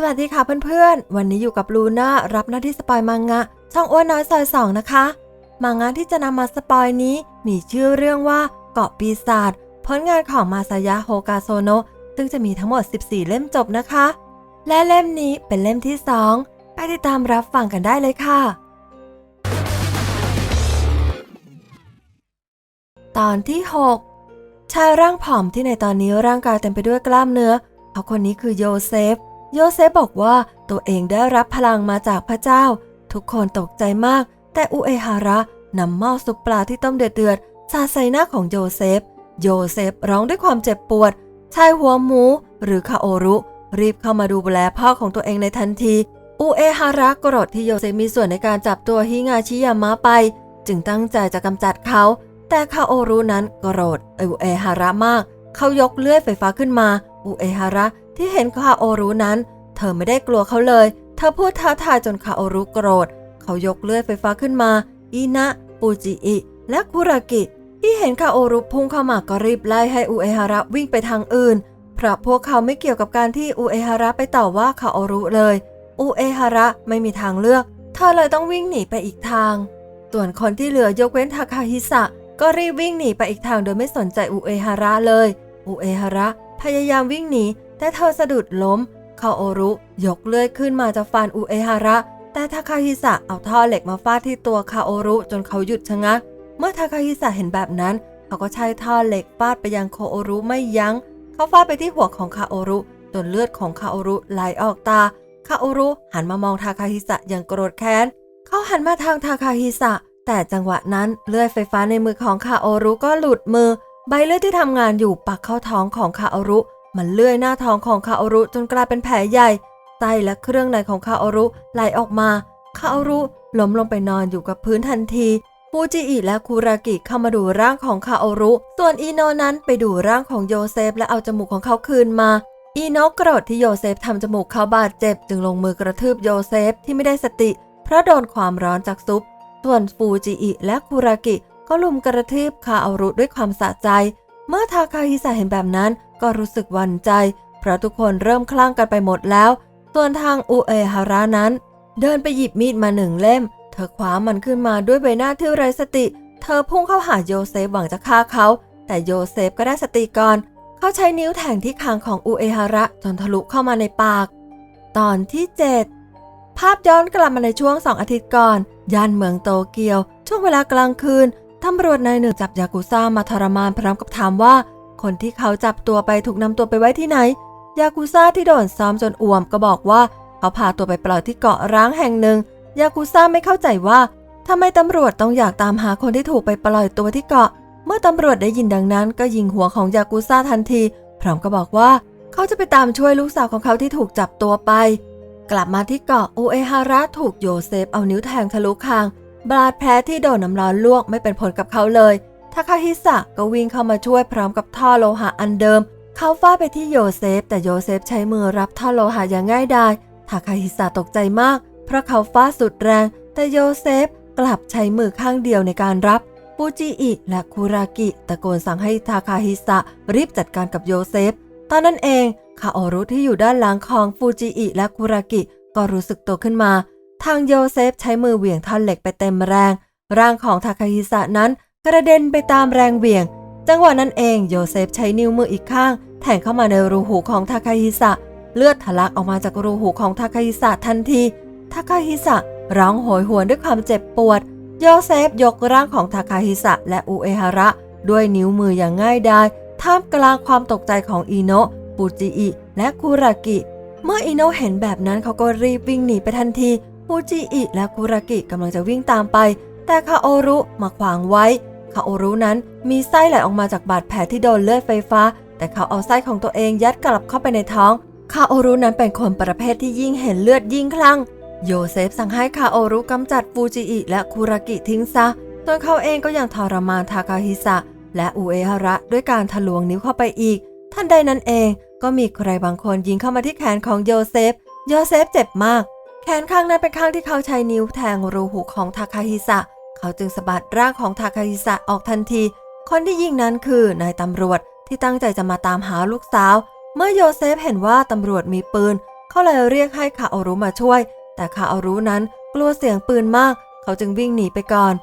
สวัสดีค่ะเพื่อนๆ วันนี้อยู่กับลูน่ารับหน้าที่สปอยมังงะ ช่องอ้วนน้อยซอยสองนะคะ มังงะที่จะนำมาสปอยนี้มีชื่อเรื่องว่าเกาะปีศาจผลงานของมาซายะโฮกาโซโนะซึ่งจะมีทั้งหมด 14 เล่มจบนะคะ และเล่มนี้เป็นเล่มที่ 2 ไปติดตามรับฟังกันได้เลยค่ะ ตอนที่ 6 ชายร่างผอมที่ในตอนนี้ร่างกายเต็มไปด้วยกล้ามเนื้อเขาคนนี้คือโยเซฟ โยเซฟบอกว่าตัวเองได้รับพลังมาจากพระเจ้า ทุกคนตกใจมาก แต่อุเอฮาระนำหม้อซุปปลาที่ต้มเดือดๆสาดใส่หน้าของโยเซฟ โยเซฟร้องด้วยความเจ็บปวด ชายหัวหมู หรือคาโอรุ รีบเข้ามาดูแลพ่อของตัวเองในทันที อุเอฮาระโกรธที่โยเซฟมีส่วนในการจับตัวฮิงาชิยามะไป จึงตั้งใจจะกำจัดเขา แต่คาโอรุนั้นโกรธอุเอฮาระมาก เขายกเลื่อยไฟฟ้าขึ้นมา อุเอฮาระ ที่เห็นคาโอรุนั้น เธอไม่ได้กลัวเขาเลย เธอพูดท้าทายจนคาโอรุโกรธ เขายกเลื่อยไฟฟ้าขึ้นมาอีนะ ปูจิอิ และคุรากิ ที่เห็นคาโอรุพุ่งเข้ามาก็รีบไล่ให้อุเอฮาระวิ่งไปทางอื่น เพราะพวกเขาไม่เกี่ยวกับการที่อุเอฮาระไปต่อว่าคาโอรุเลย อุเอฮาระไม่มีทางเลือก เธอเลยต้องวิ่งหนีไปอีกทาง ส่วนคนที่เหลือยกเว้นทาคาฮิสะก็รีบวิ่งหนีไปอีกทางโดยไม่สนใจอุเอฮาระเลย อุเอฮาระพยายามวิ่งหนี แต่เธอสะดุดล้ม คาโอรุยกเลื่อยขึ้นมาจะฟันอุเอฮาระ แต่ทาคาฮิสะเอาท่อเหล็กมาฟาดที่ตัวคาโอรุจนเขาหยุดชะงัก เมื่อทาคาฮิสะเห็นแบบนั้น เขาก็ใช้ท่อเหล็กฟาดไปยังคาโอรุไม่ยัง้ง เขาฟาดไปที่หัวของคาโอรุจนเลือดของคาโอรุไหลออกตา คาโอรุหันมามองทาคาฮิสะอย่างโกรธแค้น เขาหันมาทางทาคาฮิสะ แต่จังหวะนั้นเลื่อยไฟฟ้าในมือของคาโอรุก็หลุดมือ ใบเลือดที่ทำงานอยู่ปักเข้าท้องของคาโอรุ มันเลื่อยหน้าท้องของคาโอรุจนกลายเป็นแผลใหญ่ไส้และเครื่องในของคาโอรุไหลออกมาคาโอรุล้มลงไปนอนอยู่กับพื้นทันทีฟูจิอิและคูรากิเข้ามาดูร่างของคาโอรุ ส่วนอีโนนั้นไปดูร่างของโยเซฟและเอาจมูกของเขาคืนมา อีโนโกรธที่โยเซฟทำจมูกเขาบาดเจ็บ จึงลงมือกระทืบโยเซฟที่ไม่ได้สติ เพราะโดนความร้อนจากซุป ส่วนฟูจิอิและคูรากิก็ลุมกระทืบคาโอรุด้วยความสะใจ เมื่อทาคาฮิสะเห็นแบบนั้น ก็รู้สึกหวั่นใจ เพราะทุกคนเริ่มคลั่งกันไปหมดแล้ว ส่วนทางอุเอฮาระนั้น เดินไปหยิบมีดมาหนึ่งเล่ม เธอคว้ามันขึ้นมาด้วยใบหน้าที่ไร้สติ เธอพุ่งเข้าหาโยเซฟหวังจะฆ่าเขา แต่โยเซฟก็ได้สติก่อน เขาใช้นิ้วแทงที่คางของอุเอฮาระจนทะลุเข้ามาในปาก ตอนที่ 7 ภาพย้อนกลับมาในช่วงสองอาทิตย์ก่อนย่านเมืองโตเกียว ช่วงเวลากลางคืนตำรวจนายหนึ่งจับยากุซ่ามาทรมานพร้อมกับถามว่า คนที่เขาจับตัวไปถูกนำตัวไปไว้ที่ไหน ยากุซ่าที่โดนซ้อมจนอ่วมก็บอกว่า เขาพาตัวไปปล่อยที่เกาะร้างแห่งหนึ่ง ยากุซ่าไม่เข้าใจว่าทำไมตำรวจต้องอยากตามหาคนที่ถูกไปปล่อยตัวที่เกาะ เมื่อตำรวจได้ยินดังนั้น ก็ยิงหัวของยากุซ่าทันที พร้อมกับอกว่า เขาจะไปตามช่วยลูกสาวของเขาที่ถูกจับตัวไป กลับมาที่เกาะอุเอฮาระถูกโยเซฟเอานิ้วแทงทะลุคาง บาดแผลที่โดนน้ำร้อนลวกไม่เป็นผลกับเขาเลยาคาฮิสะก็วิ่งเข้ามาช่วยพร้อมกับท่อโลหะอันเดิม เขาฟาดไปที่โยเซฟ แต่โยเซฟใช้มือรับท่อโลหะอย่างง่ายดายทาคาฮิสะตกใจมาก เพราะเขาฟาดสุดแรง แต่โยเซฟกลับใช้มือข้างเดียวในการรับฟูจิอิและคุรากิตะโกนสั่งให้ทาคาฮิสะรีบจัดการกับโยเซฟ ตอนนั้นเองคาโอรุที่อยู่ด้านหลังของฟูจิอิและคุรากิ ก็รู้สึกตัวขึ้นมา ทางโยเซฟใช้มือเหวี่ยงท่อนเหล็กไปเต็มแรง ร่างของทาคาฮิสะนั้น กระเด็นไปตามแรงเหวี่ยง จังหวะนั้นเองโยเซฟใช้นิ้วมืออีกข้าง แทงเข้ามาในรูหูของทาคาฮิสะ เลือดทะลักออกมาจากรูหูของทาคาฮิสะทันทีทาคาฮิสะร้องโหยหวนด้วยความเจ็บปวด โยเซฟยกร่างของทาคาฮิสะและอุเอฮาระ ด้วยนิ้วมืออย่างง่ายดายท่ามกลางความตกใจของอิโนะปูจิอิและคุรากิ เมื่ออิโนะเห็นแบบนั้นเขาก็รีบวิ่งหนีไปทันทีปูจิอิและคุรากิกำลังจะวิ่งตามไป แต่คาโอรุมาขวางไว้ คาโอรุนั้นมีไส้ไหลออกมาจากบาดแผลที่โดนเลือดไฟฟ้า แต่เขาเอาไส้ของตัวเองยัดกลับเข้าไปในท้องคาโอรุนั้นเป็นคนประเภทที่ยิ่งเห็นเลือดยิ่งคลั่ง โยเซฟสั่งให้คาโอรุกำจัดฟูจิอิและคุรากิทิ้งซะส่วนเขาเองก็ยังทรมานทาคาฮิสะและอุเอฮาระด้วยการทะลวงนิ้วเข้าไปอีก ท่านใดนั้นเองก็มีใครบางคนยิงเข้ามาที่แขนของโยเซฟ โยเซฟเจ็บมาก แขนข้างนั้นเป็นข้างที่เขาใช้นิ้วแทงรูหูของทาคาฮิสะ เขาจึงสะบัดร่างของทาคาฮิสะออกทันที คนที่ยิงนั้นคือนายตำรวจที่ตั้งใจจะมาตามหาลูกสาว เมื่อโยเซฟเห็นว่าตำรวจมีปืน เขาเลยเรียกให้คาโอรุมาช่วย แต่คาโอรุนั้นกลัวเสียงปืนมาก เขาจึงวิ่งหนีไปก่อน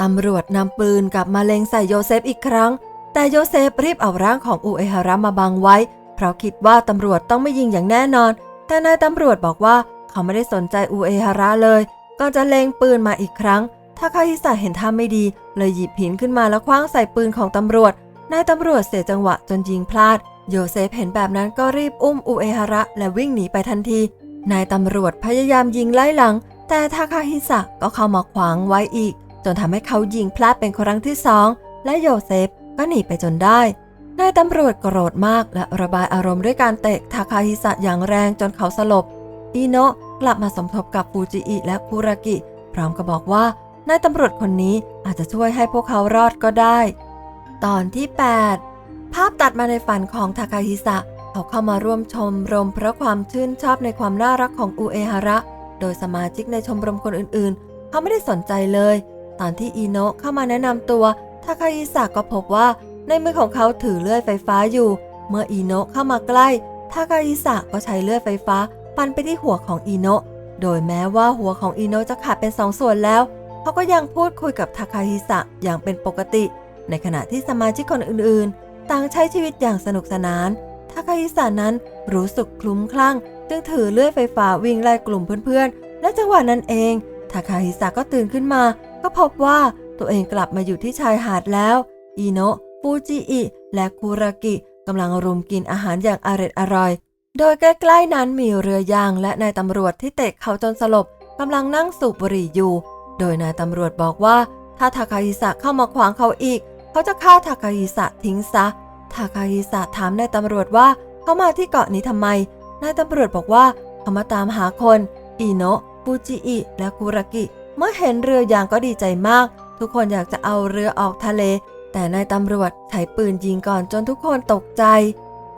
ตำรวจนำปืนกลับมาเล็งใส่โยเซฟอีกครั้ง แต่โยเซฟรีบเอาร่างของอุเอฮาระมาบังไว้ เพราะคิดว่าตำรวจต้องไม่ยิงอย่างแน่นอน แต่นายตำรวจบอกว่าเขาไม่ได้สนใจอุเอฮาระเลยก่อนจะเล็งปืนมาอีกครั้ง ทาคาฮิสะเห็นท่าไม่ดี เลยหยิบหินขึ้นมาแล้วคว้างใส่ปืนของตำรวจ นายตำรวจเสียจังหวะจนยิงพลาด โยเซฟเห็นแบบนั้นก็รีบอุ้มอุเอฮาระ และวิ่งหนีไปทันที นายตำรวจพยายามยิงไล่หลัง แต่ทาคาฮิสะก็เข้ามาขวางไว้อีก จนทำให้เขายิงพลาดเป็นครั้งที่สอง และโยเซฟก็หนีไปจนได้ นายตำรวจโกรธมากและระบายอารมณ์ด้วยการเตะทาคาฮิสะอย่างแรงจนเขาสลบ อิโนะกลับมาสมทบกับฟูจิอิและคุรากิ พร้อมกับบอกว่า นายตำรวจคนนี้อาจจะช่วยให้พวกเขารอดก็ได้ ตอนที่ 8 ภาพตัดมาในฝันของทาคาฮิสะ เขาเข้ามาร่วมชมรมเพราะความชื่นชอบในความน่ารักของอุเอฮาระ โดยสมาชิกในชมรมคนอื่นๆ เขาไม่ได้สนใจเลย ตอนที่อิโนะเข้ามาแนะนำตัวทาคาฮิสะก็พบว่าในมือของเขาถือเลื่อยไฟฟ้าอยู่ เมื่ออิโนะเข้ามาใกล้ทาคาฮิสะก็ใช้เลื่อยไฟฟ้าฟันไปที่หัวของอิโนะโดยแม้ว่าหัวของอิโนะจะขาดเป็นสองส่วนแล้ว เขาก็ยังพูดคุยกับทาคาฮิสะอย่างเป็นปกติ ในขณะที่สมาชิกคนอื่นๆ ต่างใช้ชีวิตอย่างสนุกสนานทาคาฮิสะนั้นรู้สึกคลุ้มคลั่ง จึงถือเลื่อยไฟฟ้าวิ่งไล่กลุ่มเพื่อนๆ และจังหวะนั้นเองทาคาฮิสะก็ตื่นขึ้นมา ก็พบว่าตัวเองกลับมาอยู่ที่ชายหาดแล้วอิโนะฟูจิอิและคุรากิกำลังรุมกินอาหารอย่างอร็ดอร่อย โดยใกล้ๆนั้นมีเรือยางและนายตำรวจที่เตะเขาจนสลบกำลังนั่งสูบบุหรี่อยู่ โดยนายตำรวจบอกว่า ถ้าทาคาฮิสะเข้ามาขวางเขาอีก เขาจะฆ่าทาคาฮิสะทิ้งซะทาคาฮิสะถามนายตำรวจว่าเขามาที่เกาะนี้ทำไม นายตำรวจบอกว่าเขามาตามหาคน อิโนะฟูจิอิ และคุรากิ เมื่อเห็นเรือยางก็ดีใจมาก ทุกคนอยากจะเอาเรือออกทะเล แต่นายตำรวจใช้ปืนยิงก่อนจนทุกคนตกใจ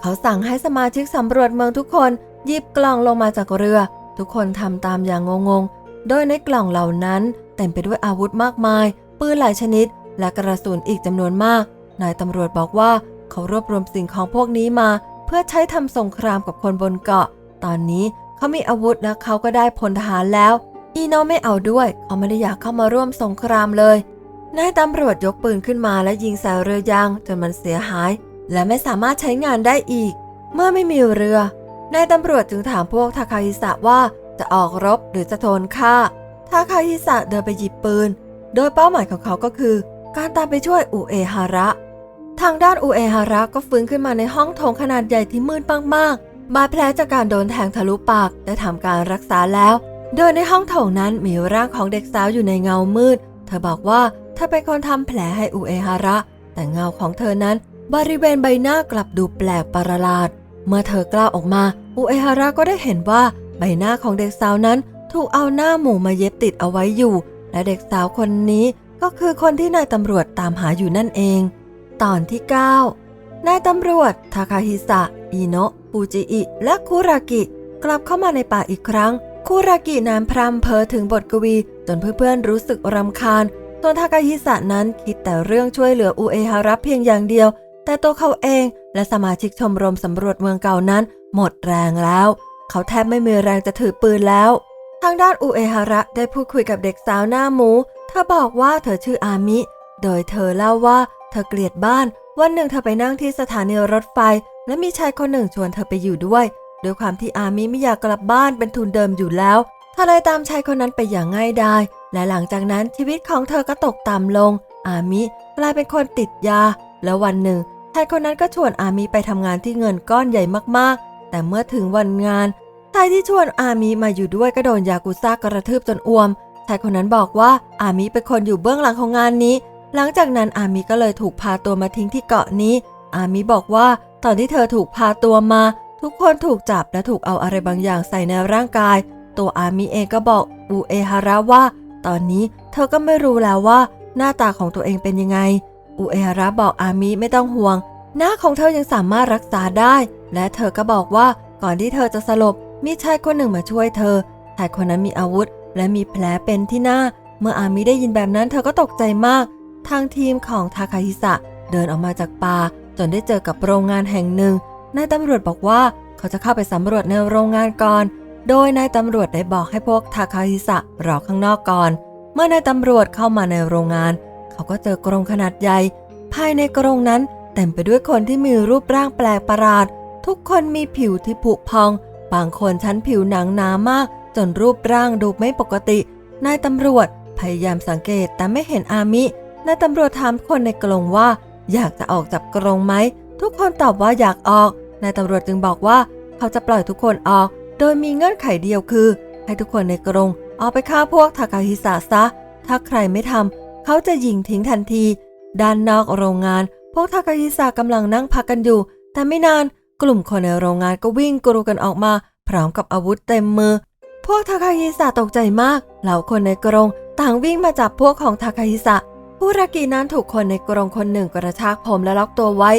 เขาสั่งให้สมาชิกสำรวจเมืองทุกคนหยิบกล่องลงมาจากเรือ ทุกคนทำตามอย่างงงๆ โดยในกล่องเหล่านั้น เต็มไปด้วยอาวุธมากมาย ปืนหลายชนิด และกระสุนอีกจำนวนมาก นายตำรวจบอกว่าเขารวบรวมสิ่งของพวกนี้มา เพื่อใช้ทำสงครามกับคนบนเกาะ ตอนนี้เขามีอาวุธและเขาก็ได้พลทหารแล้ว อีโนไม่เอาด้วย เขาไม่ได้อยากเข้ามาร่วมสงครามเลย นายตำรวจยกปืนขึ้นมาและยิงใส่เรือยางจนมันเสียหาย และไม่สามารถใช้งานได้อีก เมื่อไม่มีเรือนายตำรวจจึงถามพวกทาคาฮิสะว่าจะออกรบหรือจะทนฆ่า ทาคาฮิสะเดินไปหยิบปืน โดยเป้าหมายของเขาก็คือ การตามไปช่วยอุเอฮาระ ทางด้านอุเอฮาระก็ฟื้นขึ้นมาในห้องโถงขนาดใหญ่ที่มืดมากๆ บาดแผลจากการโดนแทงทะลุปากได้ทำการรักษาแล้ว โดยในห้องโถงนั้นมีร่างของเด็กสาวอยู่ในเงามืด เธอบอกว่าเธอเป็นคนทำแผลให้อุเอฮาระ แต่เงาของเธอนั้น บริเวณใบหน้ากลับดูแปลกประหลาด เมื่อเธอกล้าออกมา อุเอฮาระก็ได้เห็นว่าใบหน้าของเด็กสาวนั้น ถูกเอาหน้าหมูมาเย็บติดเอาไว้อยู่ และเด็กสาวคนนี้ก็คือคนที่นายตำรวจตามหาอยู่นั่นเอง ตอนที่ 9 นายตำรวจ ทาคาฮิสะ อิโนะฟูจิอิ และคุรากิ กลับเข้ามาในป่าอีกครั้ง คุรากินานพรำเพ้อถึงบทกวี จนเพื่อนๆรู้สึกรำคาญส่วนทาคาฮิสะนั้นคิดแต่เรื่องช่วยเหลืออุเอฮาระเพียงอย่างเดียว แต่ตัวเขาเองและสมาชิกชมรมสำรวจเมืองเก่านั้น หมดแรงแล้ว เขาแทบไม่มีแรงจะถือปืนแล้ว ทางด้านอุเอฮาระได้พูดคุยกับเด็กสาวหน้าหมู เธอบอกว่าเธอชื่ออามิ โดยเธอเล่าว่าเธอเกลียดบ้าน วันหนึ่งเธอไปนั่งที่สถานีรถไฟ และมีชายคนหนึ่งชวนเธอไปอยู่ด้วยด้วยความที่อามิไม่อยากกลับบ้านเป็นทุนเดิมอยู่แล้วเธอเลยตามชายคนนั้นไปอย่างง่ายดาย และหลังจากนั้นชีวิตของเธอก็ตกต่ำลง อามิกลายเป็นคนติดยา แล้ววันหนึ่งชายคนนั้นก็ชวนอามิไปทำงานที่เงินก้อนใหญ่มากๆ แต่เมื่อถึงวันงาน ชายที่ชวนอามิมาอยู่ด้วยก็โดนยากุซ่ากระทืบจนอ้วม ชายคนนั้นบอกว่าอามิเป็นคนอยู่เบื้องหลังของงานนี้ หลังจากนั้นอามิก็เลยถูกพาตัวมาทิ้งที่เกาะนี้ อามิบอกว่าตอนที่เธอถูกพาตัวมา ทุกคนถูกจับและถูกเอาอะไรบางอย่างใส่ในร่างกาย ตัวอามิเองก็บอกอูเอฮาระว่า ตอนนี้เธอก็ไม่รู้แล้วว่า หน้าตาของตัวเองเป็นยังไง อูเอฮาระบอกอามิไม่ต้องห่วง หน้าของเธอยังสามารถรักษาได้ และเธอก็บอกว่าก่อนที่เธอจะสลบ มีชายคนหนึ่งมาช่วยเธอ ชายคนนั้นมีอาวุธ และมีแผลเป็นที่หน้า เมื่ออามิได้ยินแบบนั้นเธอก็ตกใจมาก ทางทีมของทาคาฮิสะเดินออกมาจากป่า จนได้เจอกับโรงงานแห่งหนึ่ง นายตำรวจบอกว่าเขาจะเข้าไปสำรวจในโรงงานก่อน โดยนายตำรวจได้บอกให้พวกทาคาฮิสะรอข้างนอกก่อน เมื่อนายตำรวจเข้ามาในโรงงาน เขาก็เจอกรงขนาดใหญ่ ภายในกรงนั้นเต็มไปด้วยคนที่มีรูปร่างแปลกประหลาด ทุกคนมีผิวที่ผุพอง บางคนชั้นผิวหนังหนามาก จนรูปร่างดูไม่ปกติ นายตำรวจพยายามสังเกตแต่ไม่เห็นอามิ นายตำรวจถามคนในกรงว่า อยากจะออกจากกรงไหม ทุกคนตอบว่าอยากออก นายตำรวจจึงบอกว่า เขาจะปล่อยทุกคนออก โดยมีเงื่อนไขเดียวคือ ให้ทุกคนในกรงออกไปฆ่าพวกทาคาฮิสะซะ ถ้าใครไม่ทำเขาจะยิงทิ้งทันที ด้านนอกโรงงาน พวกทาคาฮิสะกำลังนั่งพักกันอยู่ แต่ไม่นาน กลุ่มคนในโรงงานก็วิ่งกรูกันออกมา พร้อมกับอาวุธเต็มมือ พวกทาคาฮิสะตกใจมาก เหล่าคนในกรงต่างวิ่งมาจับพวกของทาคาฮิสะผู้รากีนั้นถูกคนในกรงคนหนึ่งกระชากผมและล็อกตัวไว้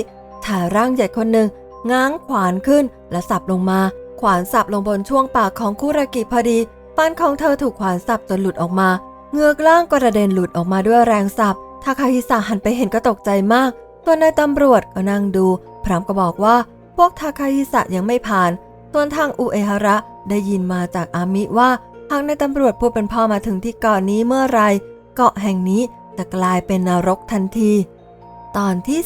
ถ่ายร่างใหญ่คนหนึ่งง้างขวานขึ้นและสับลงมา ขวานสับลงบนช่วงปากของคู่รากีพอดีฟันของเธอถูกขวานสับจนหลุดออกมา เงือกล่างกระเด็นหลุดออกมาด้วยแรงสับทาคาฮิสะหันไปเห็นก็ตกใจมาก ตัวนายตำรวจก็นั่งดู พร้อมกับบอกว่า พวกทาคาฮิสะยังไม่ผ่านส่วนทางอุเอฮาระได้ยินมาจากอามิว่าทางในตำรวจผู้เป็นพ่อมาถึงที่เกาะนี้เมื่อไร เกาะแห่งนี้จะกลายเป็นนรกทันที ตอนที่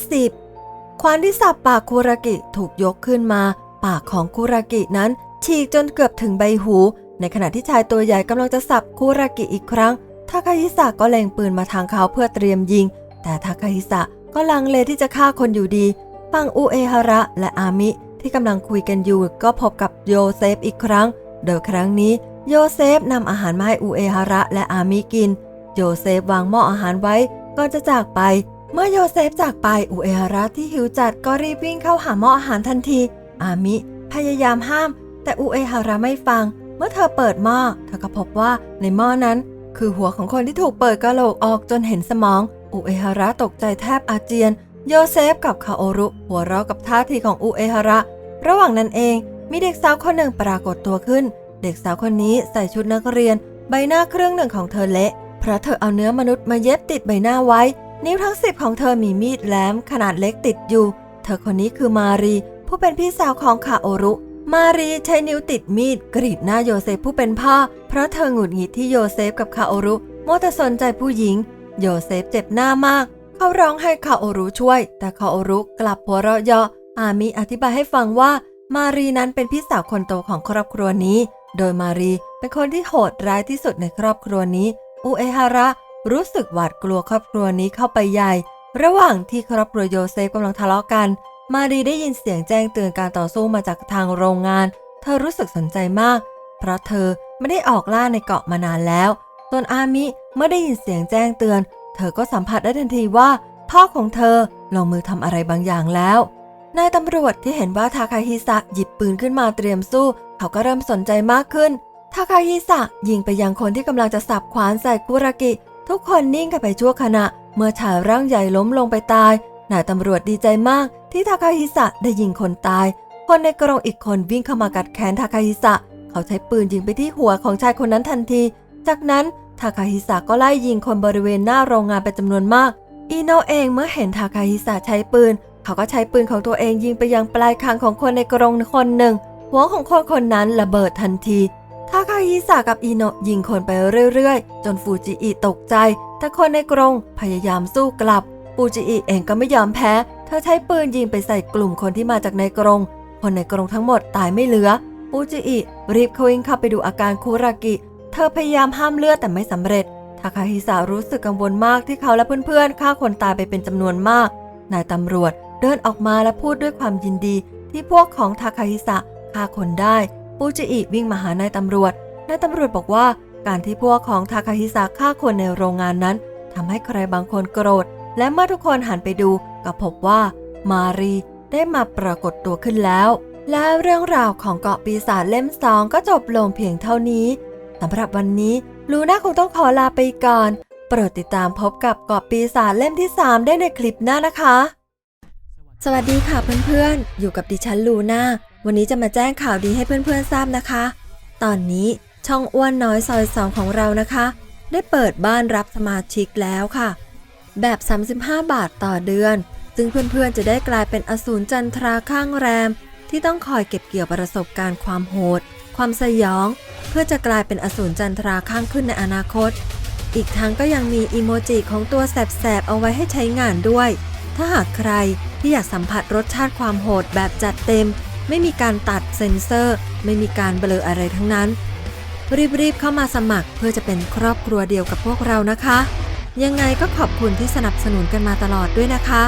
10 ควานที่สับปากคุรากิถูกยกขึ้นมา ปากของคุรากินั้น ฉีกจนเกือบถึงใบหู ในขณะที่ชายตัวใหญ่กำลังจะสับคุรากิอีกครั้ง ทาคาฮิสะก็เล็งปืนมาทางเขาเพื่อเตรียมยิง แต่ทาคาฮิสะก็ลังเลที่จะฆ่าคนอยู่ดีังอุเอฮาระและอามิที่กำลังคุยกันอยู่ก็พบกับโยเซฟอีกครั้ง โดยครั้งนี้โยเซฟนำอาหารมาให้อุเอฮาระและอามิกิน โยเซฟวางหม้ออาหารไว้ก่อนจะจากไป เมื่อโยเซฟจากไปอุเอฮาระที่หิวจัดก็รีบวิ่งเข้าหาหม้ออาหารทันที อามิพยายามห้าม แต่อุเอฮาระไม่ฟัง เมื่อเธอเปิดหม้อเธอก็พบว่าในหม้อนั้น คือหัวของคนที่ถูกเปิดกะโหลกออกจนเห็นสมองอุเอฮาระตกใจแทบอาเจียน โยเซฟกับคาโอรุ หัวเราะกับท่าทีของอุเอฮาระ ระหว่างนั้นเองมีเด็กสาวคนหนึ่งปรากฏตัวขึ้น เด็กสาวคนนี้ใส่ชุดนักเรียน ใบหน้าครึ่งหนึ่งของเธอเละเพราะเธอเอาเนื้อมนุษย์มาเย็บติดใบหน้าไว้ นิ้วทั้งสิบของเธอมีมีดแหลมขนาดเล็กติดอยู่ เธอคนนี้คือมารี ผู้เป็นพี่สาวของคาโอรุ มารีใช้นิ้วติดมีดกรีดหน้าโยเซฟผู้เป็นพ่อ เพราะเธอหงุดหงิดที่โยเซฟกับคาโอรุมัวแต่สนใจผู้หญิง โยเซฟเจ็บหน้ามาก เขาร้องให้คาโอรุช่วย แต่คาโอรุกลับหัวเราะเยาะอามิอธิบายให้ฟังว่ามารีนั้นเป็นพี่สาวคนโตของครอบครัวนี้ โดยมารีเป็นคนที่โหดร้ายที่สุดในครอบครัวนี้ อุเอฮาระรู้สึกหวาดกลัวครอบครัวนี้เข้าไปใหญ่ ระหว่างที่ครอบครัวโยเซฟกำลังทะเลาะกัน มารีได้ยินเสียงแจ้งเตือนการต่อสู้มาจากทางโรงงาน เธอรู้สึกสนใจมาก เพราะเธอไม่ได้ออกล่าในเกาะมานานแล้วส่วนอามิเมื่อได้ยินเสียงแจ้งเตือน เธอก็สัมผัสได้ทันทีว่าพ่อของเธอลงมือทำอะไรบางอย่างแล้ว นายตำรวจที่เห็นว่าทาคาฮิสะหยิบปืนขึ้นมาเตรียมสู้ เขาก็เริ่มสนใจมากขึ้น ทาคาฮิสะยิงไปยังคนที่กำลังจะสับขวานใส่คุรากิ ทุกคนนิ่งกันไปชั่วขณะ เมื่อชายร่างใหญ่ล้มลงไปตาย นายตำรวจดีใจมาก ที่ทาคาฮิสะได้ยิงคนตาย คนในกรงอีกคนวิ่งเข้ามากัดแขนทาคาฮิสะ เขาใช้ปืนยิงไปที่หัวของชายคนนั้นทันที จากนั้น ทาคาฮิสะก็ไล่ยิงคนบริเวณหน้าโรงงานเป็นจำนวนมาก อีโนเองเมื่อเห็นทาคาฮิสะใช้ปืน เขาก็ใช้ปืนของตัวเองยิงไปยังปลายคางของคนในกรงคนหนึ่ง หัวของคนคนนั้นระเบิดทันทีทาคาฮิสะกับอีโนยิงคนไปเรื่อยๆ จนฟูจิอิตกใจ แต่คนในกรงพยายามสู้กลับ ฟูจิอิเองก็ไม่ยอมแพ้ เธอใช้ปืนยิงไปใส่กลุ่มคนที่มาจากในกรง คนในกรงทั้งหมดตายไม่เหลือ ฟูจิอิรีบเขาวิ่งเข้าไปดูอาการคุรากิ ธอพยายามห้ามเลือดแต่ไม่สำเร็จ ทาคาฮิสะรู้สึกกังวลมากที่เขาและเพื่อนๆฆ่าคนตายไปเป็นจำนวนมาก นายตำรวจเดินออกมาและพูดด้วยความยินดี ที่พวกของทาคาฮิสะฆ่าคนได้ฟูจิอิวิ่งมาหานายตำรวจ นายตำรวจบอกว่า การที่พวกของทาคาฮิสะฆ่าคนในโรงงานนั้นทำให้ใครบางคนโกรธ และเมื่อทุกคนหันไปดูก็พบว่า มารีได้มาปรากฏตัวขึ้นแล้ว และเรื่องราวของเกาะปีศาจเล่มสองก็จบลงเพียงเท่านี้ สำหรับวันนี้ลูน่าคงต้องขอลาไปก่อน โปรดติดตามพบกับเกาะปีศาจเล่มที่ 3 ได้ในคลิปหน้านะคะ สวัสดีค่ะเพื่อนๆ อยู่กับดิฉันลูน่า วันนี้จะมาแจ้งข่าวดีให้เพื่อนๆทราบนะคะ ตอนนี้ช่องอ้วนน้อยซอยสองของเรานะคะ ได้เปิดบ้านรับสมาชิกแล้วค่ะ แบบ 35 บาทต่อเดือน ซึ่งเพื่อนๆ จะได้กลายเป็นอสูรจันทราข้างแรม ที่ต้องคอยเก็บเกี่ยวประสบการณ์ความโหด ความสยอง เพื่อจะกลายเป็นอสูรจันทราข้างขึ้นในอนาคต อีกทั้งก็ยังมีอีโมจิของตัวแสบๆเอาไว้ให้ใช้งานด้วย ถ้าหากใครที่อยากสัมผัสรสชาติความโหดแบบจัดเต็ม ไม่มีการตัดเซ็นเซอร์ ไม่มีการเบลออะไรทั้งนั้น รีบๆเข้ามาสมัครเพื่อจะเป็นครอบครัวเดียวกับพวกเรานะคะ ยังไงก็ขอบคุณที่สนับสนุนกันมาตลอดด้วยนะคะ